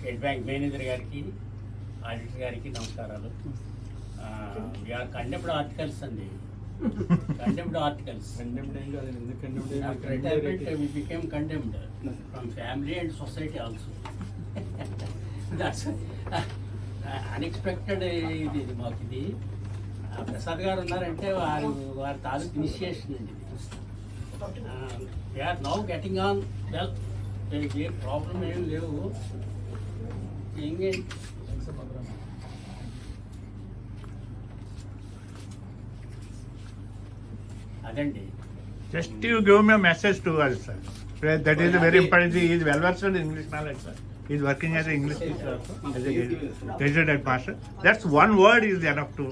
State bank manager గారికి auditor గారికి నమస్కారాలు. కండెమ్డ్ ఆర్టికల్స్ అండి. Condemned articles. After retirement we became condemned from family and society also that's unexpected ఇది ఇది మాకు ఇది. ప్రసాద్ గారు ఉన్నారంటే వారు వారి తాలూకు ఇనిషియేషన్ అండి. ఇది we are now getting on well A problem ఏం లేవు. ఇంకేంటి అదండి Just you give me a message to us, sir. Well, That is a very important. He is well versed in English knowledge, sir. He is working as an English teacher also, as a graduate master. That's one word is enough to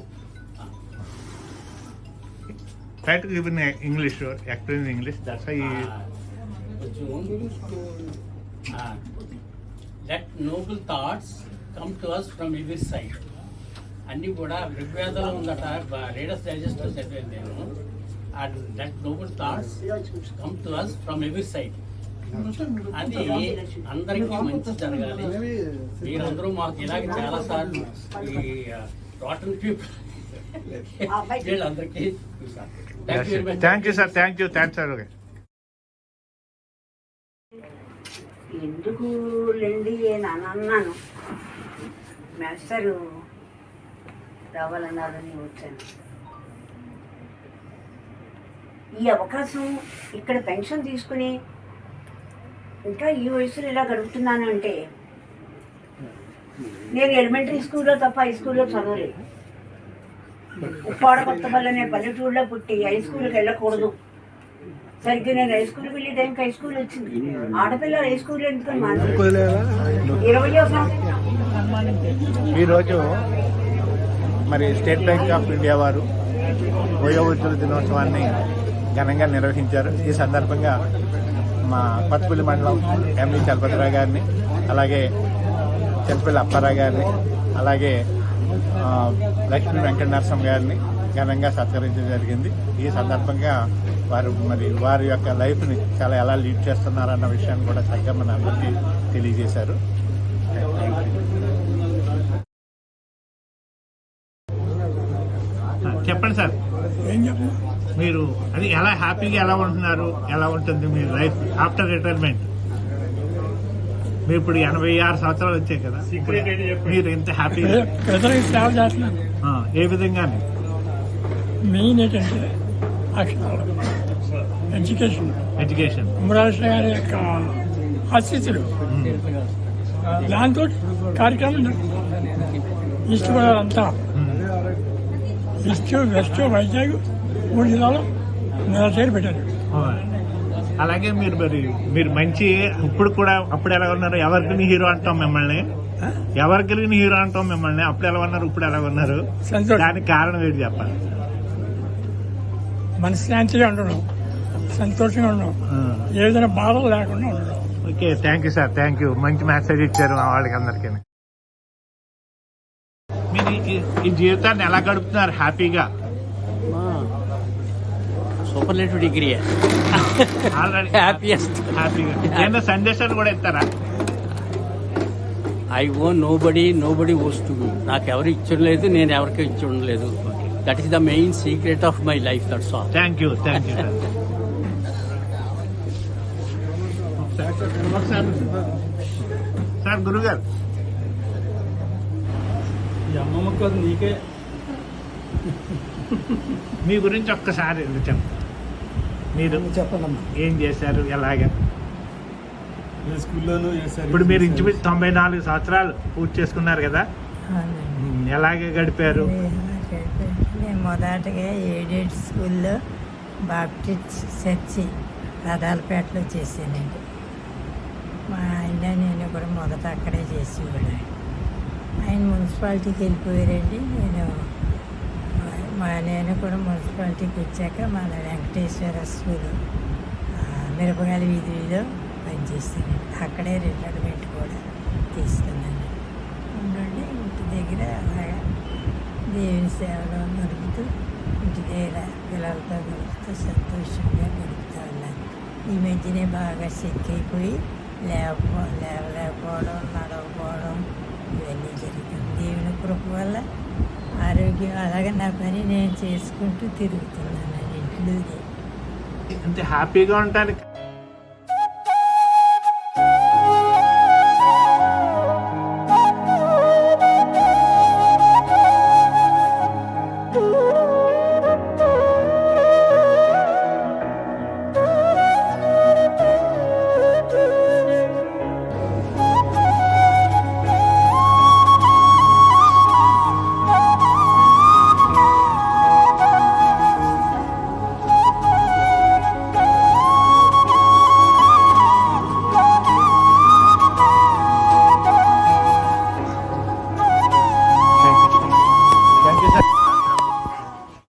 That noble thoughts come to us from every side అన్నీ కూడా ఋగ్వేదంలో ఉందట. Reader's Digest చదివాను నేను. That noble thoughts come to us from every side అది అందరికీ మంచి జరగాలి. మీరందరూ మాకు ఇలాగ చాలా సార్లు ఈ టోటల్ పీపుల్ వీళ్ళందరికీ Yes, sir. Thank you, sir. Thank you. ఎందుకు లేండి అని అన్నాను. మాస్టరు రావాలన్నారని వచ్చాను. ఈ అవకాశం ఇక్కడ పెన్షన్ తీసుకుని ఇంకా ఈ వయసులో ఇలా గడుపుతున్నాను అంటే నేను ఎలిమెంటరీ స్కూల్లో తప్ప హై స్కూల్లో చదవలేదు. ఉప్పాడ కొత్తపల్లి అనే పల్లెటూరులో పుట్టి హై స్కూల్కి వెళ్ళకూడదు. సరిగ్గా నేను హై స్కూల్కి వెళ్ళే టైంకి హై స్కూల్ వచ్చింది. ఆడపిల్ల హై స్కూల్ ఎందుకని సంవత్సరం. ఈరోజు మరి స్టేట్ బ్యాంక్ ఆఫ్ ఇండియా వారు వయోవృద్ధుల దినోత్సవాన్ని ఘనంగా నిర్వహించారు. ఈ సందర్భంగా మా కొత్తపల్లి మండలం ఎండి చలపతిరావు గారిని అలాగే చెంపల్లి అప్పారావు గారిని అలాగే లక్ష్మీ వెంకట నరసింహ గారిని ఘనంగా సత్కరించడం జరిగింది. ఈ సందర్భంగా వారు మరి వారి యొక్క లైఫ్ని చాలా ఎలా లీడ్ చేస్తున్నారన్న విషయాన్ని కూడా చక్కగా మన అందరికీ తెలియజేశారు. చెప్పండి సార్. మీరు అది ఎలా హ్యాపీగా ఎలా ఉంటున్నారు? ఎలా ఉంటుంది మీ లైఫ్ ఆఫ్టర్ రిటైర్మెంట్ మీరు ఇప్పుడు ఎనభై ఆరు సంవత్సరాలు వచ్చాయి కదా. మీరు ఎంత హ్యాపీగా ఏ విధంగా మెయిన్ ఏంటంటే అక్షరాలు ఎడ్యుకేషన్ ఎడ్యుకేషన్ ఉమరాష్ట్ర గారి యొక్క ఆశీస్సులు. దాంతో కార్యక్రమం. ఈస్ట్ గోదావరి అంతా. ఈస్ట్ వెస్ట్ వైజాగ్ మూడు జిల్లాలో నెల చేరు పెట్టారు అలాగే మీరు మరి మీరు మంచి ఇప్పుడు కూడా అప్పుడు ఎలా ఉన్నారు? ఎవరికి హీరో అంటాం మిమ్మల్ని? ఎవరికి హీరో అంటాం మిమ్మల్ని? అప్పుడు ఎలా ఉన్నారు? ఇప్పుడు ఎలా ఉన్నారు? దానికి కారణం ఏంటి చెప్పాలి? మనశ్శాంతిగా ఉండడం సంతోషంగా ఉండడం ఆ. ఏ విధంగా బాధలు లేకుండా ఉండడం. Okay thank you sir thank you మంచి మెసేజ్ ఇచ్చారు మా వాళ్ళకి అందరికీ. మీరు ఈ- జీవితాన్ని ఎలా గడుపుతున్నారు? హ్యాపీగా సూపర్లేటివ్ డిగ్రీ ఆల్రెడీ హ్యాపీయెస్ట్ హ్యాపీగా ఏదైనా సందేశాలు కూడా ఇస్తారా? I owe nobody nobody to నాకు ఎవరు ఇచ్చడం లేదు నేను ఎవరికి ఇచ్చి ఉండలేదు. That is the main secret of my life that's all thank you thank you sir గురుగారు అమ్మమ్మ కాదు నీకే. మీ గురించి ఒక్కసారి చెప్పండి మీరు చెప్పండమ్మా ఏం చేశారు ఎలాగా? స్కూల్లోనూ ఇప్పుడు మీరు? ఇంచుమించు తొంభై నాలుగు సంవత్సరాలు పూర్తి చేసుకున్నారు కదా? ఎలాగే గడిపారు? మొదటగా ఎయిడెడ్ స్కూల్లో బాప్టిస్ట్ చర్చి రథాలపేటలో చేశానండి. మా ఆయన నేను కూడా మొదట అక్కడే చేసేవాడు ఆయన మున్సిపాలిటీకి వెళ్ళిపోయారండి. నేను మా నేను కూడా మున్సిపాలిటీకి వచ్చాక మన వెంకటేశ్వర స్కూల్ ఆ, మిరపగాలి వీధిలో పనిచేస్తానండి అక్కడే రిటైర్మెంట్ కూడా తీసుకున్నాను. ఉండండి ఇంటి దగ్గర అలాగా దేవుని సేవలో దొరుకుతూ ఇంటి దగ్గర పిల్లలతో దొరుకుతూ సంతోషంగా గడుపుతూ ఉన్నాను ఈ మధ్యనే బాగా సిక్ అయిపోయి లేకపో లేవలేకపోవడం నడవకపోవడం ఇవన్నీ జరుగుతుంది దేవుని కృప వల్ల ఆరోగ్యం అలాగే నా పని నేను చేసుకుంటూ తిరుగుతున్నాను ఇంట్లో అంటే హ్యాపీగా ఉండటానికి